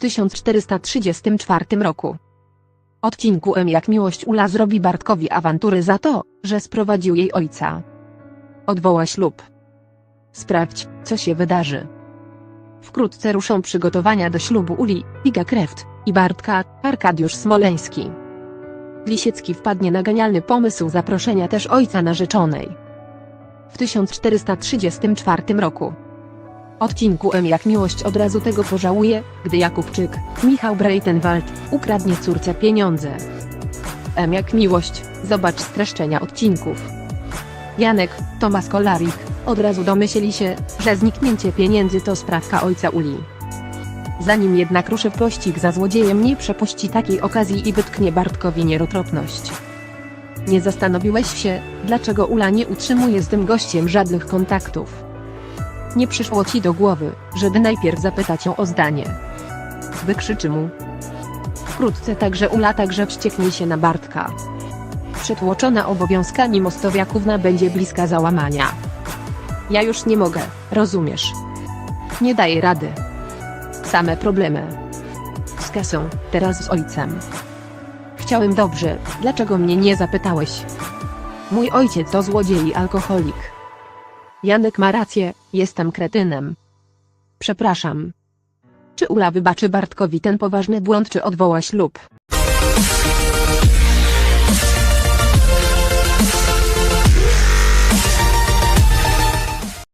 1434 roku. Odcinku M jak miłość Ula zrobi Bartkowi awantury za to, że sprowadził jej ojca. Odwoła ślub. Sprawdź, co się wydarzy. Wkrótce ruszą przygotowania do ślubu Uli, Iga Kreft i Bartka, Arkadiusz Smoleński. Lisiecki wpadnie na genialny pomysł zaproszenia też ojca narzeczonej. W 1434 roku. Odcinku M jak miłość od razu tego pożałuje, gdy Jakubczyk, Michał Breitenwald, ukradnie córce pieniądze. M jak miłość, zobacz streszczenia odcinków. Janek, Tomasz Kolarik, od razu domyślili się, że zniknięcie pieniędzy to sprawka ojca Uli. Zanim jednak ruszy pościg za złodziejem nie przepuści takiej okazji i wytknie Bartkowi nierotropność. Nie zastanowiłeś się, dlaczego Ula nie utrzymuje z tym gościem żadnych kontaktów. Nie przyszło ci do głowy, żeby najpierw zapytać ją o zdanie. Wykrzyczy mu. Wkrótce także Ula także wścieknie się na Bartka. Przytłoczona obowiązkami mostowiakówna będzie bliska załamania. Ja już nie mogę, rozumiesz? Nie daję rady. Same problemy. Z kasą, teraz z ojcem. Chciałem dobrze, dlaczego mnie nie zapytałeś? Mój ojciec to złodziej i alkoholik. Janek ma rację, jestem kretynem. Przepraszam. Czy Ula wybaczy Bartkowi ten poważny błąd czy odwoła ślub?